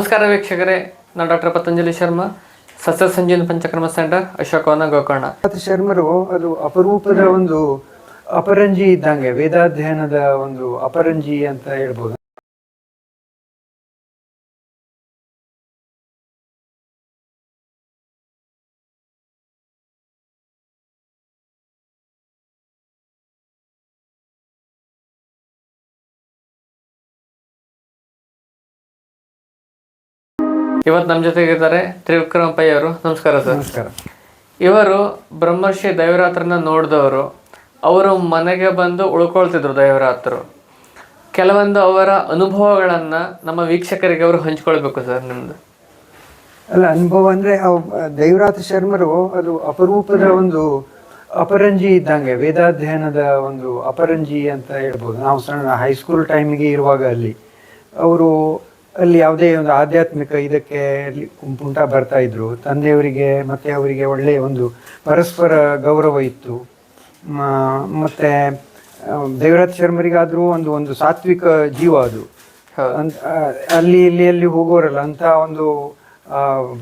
ನಮಸ್ಕಾರ ವೀಕ್ಷಕರೇ. ನಾನು ಡಾಕ್ಟರ್ ಪತಂಜಲಿ ಶರ್ಮಾ. ಸಸ್ಯ ಸಂಜೀವನ ಪಂಚಕರ್ಮ ಸೆಂಟರ್ ಅಶೋಕವನ ಗೋಕರ್ಣ. ಶರ್ಮರು, ಅದು ಅಪರೂಪದ ಒಂದು ಅಪರಂಜಿ ಇದ್ದಂಗೆ, ವೇದಾಧ್ಯಯನದ ಒಂದು ಅಪರಂಜಿ ಅಂತ ಹೇಳ್ಬೋದು. ಇವತ್ತು ನಮ್ಮ ಜೊತೆಗಿದ್ದಾರೆ ತ್ರಿವಿಕ್ರಮ ಪೈ ಅವರು. ನಮಸ್ಕಾರ ಸರ್. ನಮಸ್ಕಾರ. ಇವರು ಬ್ರಹ್ಮರ್ಷಿ ದೈವರಾತ್ರನ ನೋಡಿದವರು. ಅವರು ಮನೆಗೆ ಬಂದು ಉಳ್ಕೊಳ್ತಿದ್ರು ದೈವರಾತ್ರರು ಕೆಲವೊಂದು ಅವರ ಅನುಭವಗಳನ್ನು ನಮ್ಮ ವೀಕ್ಷಕರಿಗೆ ಅವರು ಹಂಚ್ಕೊಳ್ಬೇಕು ಸರ್ ನಿಮ್ಮದು ಅಲ್ಲ ಅನುಭವ ಅಂದರೆ ದೈವರಾತ್ರಿ ದೈವರಾತ ಶರ್ಮರು ಅದು ಅಪರೂಪದ ಒಂದು ಅಪರಂಜಿ ಇದ್ದಂಗೆ ವೇದಾಧ್ಯಯನದ ಒಂದು ಅಪರಂಜಿ ಅಂತ ಹೇಳ್ಬೋದು. ನಾವು ಸಣ್ಣ ಹೈಸ್ಕೂಲ್ ಟೈಮಿಗೆ ಇರುವಾಗ ಅಲ್ಲಿ. ಅವರು ಅಲ್ಲಿ ಯಾವುದೇ ಒಂದು ಆಧ್ಯಾತ್ಮಿಕ ಇದಕ್ಕೆ ಕುಂಪುಂಟ ಬರ್ತಾ ಇದ್ರು. ತಂದೆಯವರಿಗೆ ಮತ್ತೆ ಅವರಿಗೆ ಒಳ್ಳೆಯ ಒಂದು ಪರಸ್ಪರ ಗೌರವ ಇತ್ತು. ಮತ್ತೆ ದೇವರಾಜ್ ಶರ್ಮರಿಗಾದ್ರೂ ಒಂದು ಒಂದು ಸಾತ್ವಿಕ ಜೀವ ಅದು. ಅಲ್ಲಿ ಇಲ್ಲಿ ಅಲ್ಲಿ ಹೋಗೋರಲ್ಲ ಅಂತ ಒಂದು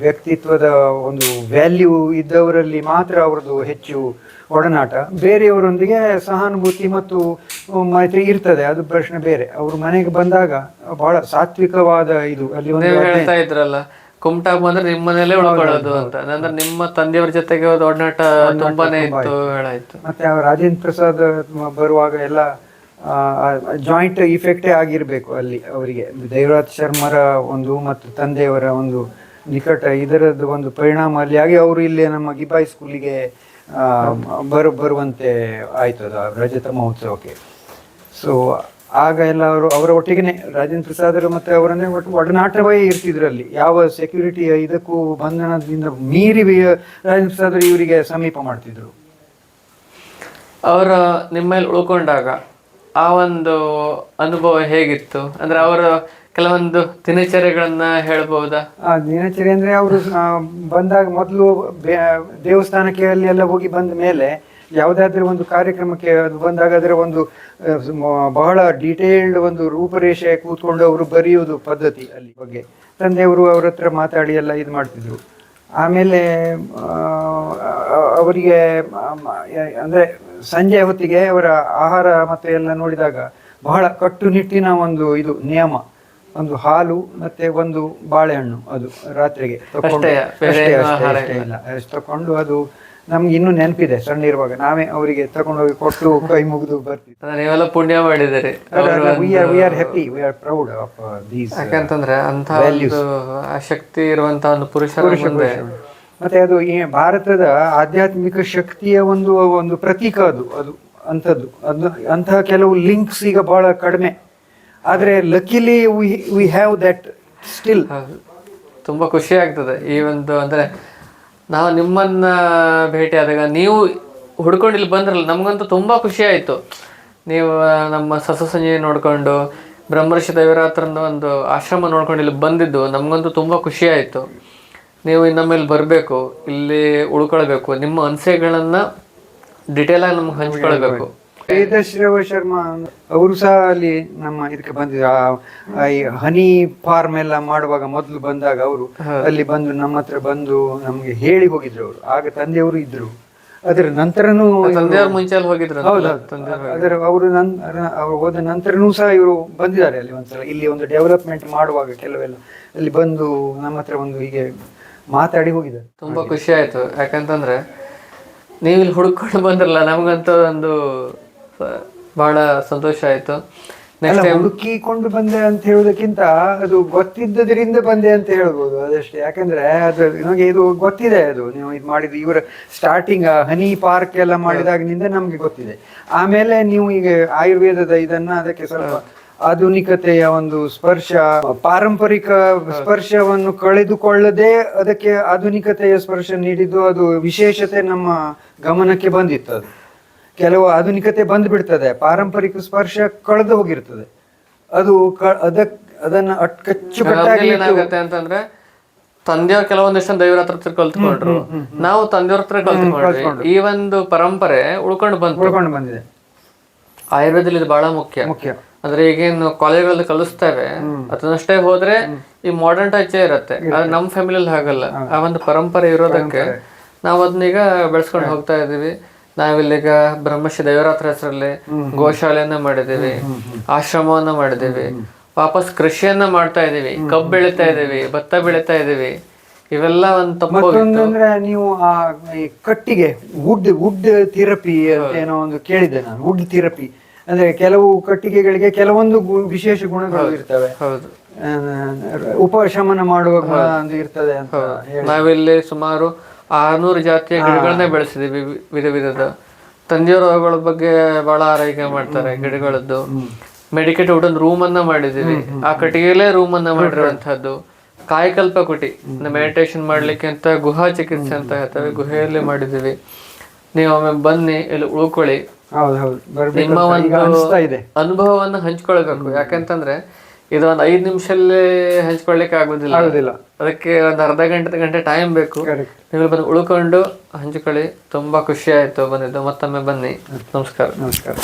ವ್ಯಕ್ತಿತ್ವದ ಒಂದು ವ್ಯಾಲ್ಯೂ ಇದ್ದವರಲ್ಲಿ ಮಾತ್ರ ಅವ್ರದ್ದು ಹೆಚ್ಚು ಒಡನಾಟ. ಬೇರೆಯವರೊಂದಿಗೆ ಸಹಾನುಭೂತಿ ಮತ್ತು ಮೈತ್ರಿ ಇರ್ತದೆ ಅದು ಪ್ರಶ್ನೆ ಬೇರೆ. ಅವ್ರ ಮನೆಗೆ ಬಂದಾಗ ಬಹಳ ಸಾತ್ವಿಕವಾದ ಇದು ಅಲ್ಲಿ ಒಂದು ನೀವು ಹೇಳ್ತಾ ಇದ್ರಲ್ಲ ಕುಮಟಾ ಬಂದ್ರೆ ನಿಮ್ಮ ಮನೇಲೆ ಉಳ್ಕೊಳ್ಳೋದು ಅಂತ. ಅಂದ್ರೆ ನಿಮ್ಮ ತಂದೆಯವ್ರ ಜೊತೆಗೆ ಒಡನಾಟ ತುಂಬಾನೇ ಇತ್ತು ಹೇಳಾಯ್ತು. ಮತ್ತೆ ರಾಜೇಂದ್ರ ಪ್ರಸಾದ್ ಬರುವಾಗ ಎಲ್ಲ ಜಾಯಿಂಟ್ ಇಫೆಕ್ಟೇ ಆಗಿರ್ಬೇಕು ಅಲ್ಲಿ ಅವರಿಗೆ. ದೈವರಾಜ್ ಶರ್ಮರ ಒಂದು ಮತ್ತು ತಂದೆಯವರ ಒಂದು ನಿಕಟ ಇದರದ್ದು ಒಂದು ಪರಿಣಾಮ ಅಲ್ಲಿ ಆಗಿ ಅವರು ಇಲ್ಲಿ ನಮ್ಮ ಗಿಬಾಯಿ ಸ್ಕೂಲಿಗೆ ಆ, ಬರು ಬರುವಂತೆ ಆಯ್ತು ಅದು ರಜತ ಮಹೋತ್ಸವಕ್ಕೆ. ಸೊ ಆಗ ಎಲ್ಲ ಅವರು ಅವರ ಒಟ್ಟಿಗೆನೆ ರಾಜೇಂದ್ರ ಪ್ರಸಾದರು ಮತ್ತೆ ಅವರನ್ನೇ ಒಟ್ಟು ಒಡನಾಟವೇ ಇರ್ತಿದ್ರಲ್ಲಿ. ಯಾವ ಸೆಕ್ಯೂರಿಟಿ ಇದಕ್ಕೂ ಬಂಧನದಿಂದ ಮೀರಿ ರಾಜೇಂದ್ರ ಪ್ರಸಾದರು ಇವರಿಗೆ ಸಮೀಪ ಮಾಡ್ತಿದ್ರು. ಅವರ ನಿಮ್ಮ ಮೇಲೆ ಉಳ್ಕೊಂಡಾಗ ಆ ಒಂದು ಅನುಭವ ಹೇಗಿತ್ತು? ಅಂದ್ರೆ ಅವರ ಕೆಲವೊಂದು ದಿನಚರ್ಯಗಳನ್ನ ಹೇಳ್ಬಹುದಾ ಆ ದಿನಚರಿ ಅಂದ್ರೆ ಅವರು ಬಂದಾಗ ಮೊದಲು ದೇವಸ್ಥಾನಕ್ಕೆ ಅಲ್ಲಿ ಎಲ್ಲ ಹೋಗಿ ಬಂದ ಮೇಲೆ ಯಾವುದಾದ್ರೂ ಒಂದು ಕಾರ್ಯಕ್ರಮಕ್ಕೆ ಅದು ಬಂದಾಗ ಅದರ ಒಂದು ಬಹಳ ಡೀಟೇಲ್ಡ್ ಒಂದು ರೂಪರೇಷೆ ಕೂತ್ಕೊಂಡು ಅವರು ಬರೆಯುವುದು ಪದ್ಧತಿ ಅಲ್ಲಿ ಬಗ್ಗೆ. ತಂದೆಯವರು ಅವ್ರ ಹತ್ರ ಮಾತಾಡಿ ಎಲ್ಲ ಇದು ಮಾಡ್ತಿದ್ರು. ಆಮೇಲೆ ಅವರಿಗೆ ಅಂದ್ರೆ ಸಂಜೆ ಹೊತ್ತಿಗೆ ಅವರ ಆಹಾರ ಮತ್ತೆ ಎಲ್ಲ ನೋಡಿದಾಗ ಬಹಳ ಕಟ್ಟುನಿಟ್ಟಿನ ಒಂದು ಇದು ನಿಯಮ. ಒಂದು ಹಾಲು ಮತ್ತೆ ಒಂದು ಬಾಳೆಹಣ್ಣು ಅದು ರಾತ್ರಿಗೆ. ತಕೊಂಡು ತಕೊಂಡು ಅದು ನಮ್ಗೆ ಇನ್ನೂ ನೆನಪಿದೆ ಸಣ್ಣ ಇರುವಾಗ. ನಾವೇ ಅವರಿಗೆ ತಗೊಂಡೋಗಿ ಕೊಟ್ಟು ಕೈ ಮುಗಿದು ಬರ್ತೀವಿ. ನೀವೆಲ್ಲ ಪುಣ್ಯ ಮಾಡಿದರೆ we are we are happy we are proud of these ಯಾಕಂತಂದ್ರೆ ಅಂತ ಶಕ್ತಿ ಇರುವಂತ ಒಂದು ಪುರುಷರ ಮುಂದೆ ಮತ್ತೆ ಅದು ಈ ಭಾರತದ ಆಧ್ಯಾತ್ಮಿಕ ಶಕ್ತಿಯ ಒಂದು ಒಂದು ಪ್ರತೀಕ ಅದು ಅದು ಅಂಥದ್ದು. ಅದು ಅಂತಹ ಕೆಲವು ಲಿಂಕ್ಸ್ ಈಗ ಬಹಳ ಕಡಿಮೆ. ಆದ್ರೆ luckily we have that still ತುಂಬಾ ಖುಷಿ ಆಗ್ತದೆ ಈ ಒಂದು ಅಂದ್ರೆ ನಾವು ನಿಮ್ಮನ್ನ ಭೇಟಿ ಆದಾಗ ನೀವು ಹುಡ್ಕೊಂಡು ಇಲ್ಲಿ ಬಂದ್ರಲ್ಲ, ನಮಗಂತೂ ತುಂಬಾ ಖುಷಿ ಆಯಿತು. ನೀವು ನಮ್ಮ ಸಸ ಸಂಜೆ ನೋಡಿಕೊಂಡು, ಬ್ರಹ್ಮರ್ಷಿ ದೈವರಾತ್ರನ ಒಂದು ಆಶ್ರಮ ನೋಡ್ಕೊಂಡು ಇಲ್ಲಿ ಬಂದಿದ್ದು, ನಮಗಂತೂ ತುಂಬಾ ಖುಷಿ ಆಯಿತು. ನೀವು ಇನ್ನೊಮ್ಮೆ ಬರಬೇಕು, ಇಲ್ಲಿ ಉಳ್ಕೊಳ್ಬೇಕು, ನಿಮ್ಮ ಅನಿಸೆಗಳನ್ನು ಡಿಟೇಲಾಗಿ ನಮ್ಗೆ ಹಂಚ್ಕೊಳ್ಬೇಕು. ವೇದಶ್ರವ ಶರ್ಮಾ ಅವರು ಸಹ ಅಲ್ಲಿ ನಮ್ಮ ಇದಕ್ಕೆ ಬಂದಿದ್ರು. ಈ ಹನಿ ಫಾರ್ಮ್ ಎಲ್ಲ ಮಾಡುವಾಗ ಮೊದಲು ಬಂದಾಗ ಅವರು ಅಲ್ಲಿ ಬಂದು ನಮ್ಮ ಹತ್ರ ಬಂದು ನಮ್ಗೆ ಹೇಳಿ ಹೋಗಿದ್ರು ಅವರು. ಆಗ ತಂದೆಯವರು ಇದ್ರು. ಅದರ ನಂತರನೂ ಮುಂಚೆ ಹೋಗಿದ್ರು ಅದರ ಅವರು ಅವ್ರು ಹೋದ ನಂತರನೂ ಸಹ ಇವರು ಬಂದಿದ್ದಾರೆ ಅಲ್ಲಿ ಒಂದ್ಸಲ. ಇಲ್ಲಿ ಒಂದು ಡೆವಲಪ್ಮೆಂಟ್ ಮಾಡುವಾಗ ಕೆಲವೆಲ್ಲ ಅಲ್ಲಿ ಬಂದು ನಮ್ಮ ಹತ್ರ ಒಂದು ಹೀಗೆ ಮಾತಾಡಿ ಹೋಗಿದ್ದಾರೆ. ತುಂಬಾ ಖುಷಿ ಆಯ್ತು. ಯಾಕಂತಂದ್ರೆ ನೀವು ಇಲ್ಲಿ ಹುಡುಕೊಂಡು ಬಂದ್ರಲ್ಲ ನಮಗಂತ ಒಂದು ಬಹಳ ಸಂತೋಷ ಆಯ್ತು. ನೆಕ್ಸ್ಟ್ ಹುಡುಕಿಕೊಂಡು ಬಂದೆ ಅಂತ ಹೇಳೋದಕ್ಕಿಂತ ಅದು ಗೊತ್ತಿದ್ದದರಿಂದ ಬಂದೆ ಅಂತ ಹೇಳ್ಬೋದು ಅದಷ್ಟೇ. ಯಾಕಂದ್ರೆ ಅದು ನಮಗೆ ಇದು ಗೊತ್ತಿದೆ ಅದು. ನೀವು ಇದು ಮಾಡಿದ ಇವರ ಸ್ಟಾರ್ಟಿಂಗ್ ಹನಿ ಪಾರ್ಕ್ ಎಲ್ಲ ಮಾಡಿದಾಗಿನಿಂದ ನಮ್ಗೆ ಗೊತ್ತಿದೆ. ಆಮೇಲೆ ನೀವು ಈಗ ಆಯುರ್ವೇದದ ಇದನ್ನ ಅದಕ್ಕೆ ಸ್ವಲ್ಪ ಆಧುನಿಕತೆಯ ಒಂದು ಸ್ಪರ್ಶ ಪಾರಂಪರಿಕ ಸ್ಪರ್ಶವನ್ನು ಕಳೆದುಕೊಳ್ಳದೆ ಅದಕ್ಕೆ ಆಧುನಿಕತೆಯ ಸ್ಪರ್ಶ ನೀಡಿದ್ದು ಅದು ವಿಶೇಷತೆ ನಮ್ಮ ಗಮನಕ್ಕೆ ಬಂದಿತ್ತು ಅದು. ಕೆಲವು ಆಧುನಿಕತೆ ಬಂದು ಬಿಡ್ತದೆ ಪಾರಂಪರಿಕ ಸ್ಪರ್ಶ ಕಳೆದು ಹೋಗಿರ್ತದೆ. ಅದು ಕ- ಅದಕ್ ಅದನ್ನ ಅಟ್ಕಚ್ಚು ಅಂತಂದ್ರೆ ತಂದೆಯವ್ರ ಕೆಲವೊಂದಿಷ್ಟು ದೈವರ ಹತ್ರ ಕಲ್ತ್ಕೊಂಡ್ರು. ನಾವು ತಂದೆಯವ್ರ ಹತ್ರ ಕಲ್ತ್ಕೊಂಡ್ರು. ಈ ಒಂದು ಪರಂಪರೆ ಉಳ್ಕೊಂಡು ಬಂತು. ಉಳ್ಕೊಂಡು ಬಂದಿದೆ. ಆಯುರ್ವೇದದಲ್ಲಿ ಇದು ಬಹಳ ಮುಖ್ಯ. ಮುಖ್ಯ. ಅಂದ್ರೆ ಈಗೇನು ಕಾಲೇಜ್ಗಳಲ್ಲಿ ಕಲಿಸ್ತೇವೆ ಅದನ್ನಷ್ಟೇ ಹೋದ್ರೆ ಈ ಮಾಡರ್ನ್ ಟಚ್ ಇರುತ್ತೆ. ಆದ್ರೆ ನಮ್ಮ ಫ್ಯಾಮಿಲಿಯಲ್ಲಿ ಹಾಗಲ್ಲ. ಆ ಒಂದು ಪರಂಪರೆ ಇರೋದಕ್ಕೆ ನಾವು ಅದನ್ನೀಗ ಬೆಳೆಸ್ಕೊಂಡು ಹೋಗ್ತಾ ಇದೀವಿ ನಾವಿಲ್ಲೀಗ ಬ್ರಹ್ಮಶ್ರೀ ದೇವರಾತ್ರ ಹೆಸರಲ್ಲಿ ಗೋಶಾಲೆಯನ್ನ ಮಾಡಿದೀವಿ ಆಶ್ರಮವನ್ನ ಮಾಡಿದೀವಿ ವಾಪಸ್ ಕೃಷಿಯನ್ನ ಮಾಡ್ತಾ ಇದೀವಿ. ಕಬ್ಬು ಬೆಳಿತಾ ಇದೀವಿ ಭತ್ತ ಬೆಳಿತಾ ಇದೀವಿ. ಇವೆಲ್ಲ ಒಂದು ತಪ್ಪು ಅಂದ್ರೆ ನೀವು ಆ ಕಟ್ಟಿಗೆ ವುಡ್ ವುಡ್ ಥೆರಪಿ ಅಂತ ಏನೋ ಒಂದು ಕೇಳಿದ್ದೆ ನಾನು ವುಡ್ ಥೆರಪಿ ಅಂದ್ರೆ ಕೆಲವು ಕಟ್ಟಿಗೆಗಳಿಗೆ ಕೆಲವೊಂದು ವಿಶೇಷ ಗುಣಗಳು ಇರ್ತವೆ. ಹೌದು. ಉಪಶಮನ ಮಾಡುವ ಇರ್ತದೆ ನಾವಿಲ್ಲಿ ಸುಮಾರು ಆರ್ನೂರು ಜಾತಿಯ ಗಿಡಗಳನ್ನ ಬೆಳೆಸಿದೀವಿ ವಿಧ ವಿಧದ ತಂದೆಯ ಅವುಗಳ ಬಗ್ಗೆ ಬಹಳ ಆರೈಕೆ ಮಾಡ್ತಾರೆ ಗಿಡಗಳದ್ದು. ಮೆಡಿಕೇಟ್ ವುಡನ್ ರೂಮ್ ಅನ್ನ ಮಾಡಿದೀವಿ. ಆ ಕಟ್ಟಿಗೆಲೇ ರೂಮ್ ಅನ್ನ ಮಾಡಿರುವಂತಹದ್ದು ಕಾಯಕಲ್ಪ ಕುಟಿ. ಮೆಡಿಟೇಷನ್ ಮಾಡ್ಲಿಕ್ಕೆ ಅಂತ ಗುಹಾ ಚಿಕಿತ್ಸೆ ಅಂತ ಹೇಳ್ತೇವೆ ಗುಹೆಯಲ್ಲಿ ಮಾಡಿದೀವಿ. ನೀವು ಒಮ್ಮೆ ಬನ್ನಿ ಇಲ್ಲಿ ಉಳ್ಕೊಳ್ಳಿ. ನಿಮ್ಮ ಒಂದು ಅನುಭವವನ್ನು ಹಂಚ್ಕೊಳ್ಬೇಕು. ಯಾಕಂತಂದ್ರೆ ಇದು ಒಂದು ಐದು ನಿಮಿಷಲ್ಲೇ ಹಂಚ್ಕೊಳ್ಳಿಕ್ಕೆ ಆಗುದಿಲ್ಲ ಆಗುದಿಲ್ಲ ಅದಕ್ಕೆ ಒಂದು ಅರ್ಧ ಗಂಟೆ ಗಂಟೆ ಟೈಮ್ ಬೇಕು. ನೀವು ಬಂದು ಉಳ್ಕೊಂಡು ಹಂಚ್ಕೊಳ್ಳಿ. ತುಂಬಾ ಖುಷಿ ಆಯ್ತು ಬಂದಿದ್ದು. ಮತ್ತೊಮ್ಮೆ ಬನ್ನಿ. ನಮಸ್ಕಾರ. ನಮಸ್ಕಾರ.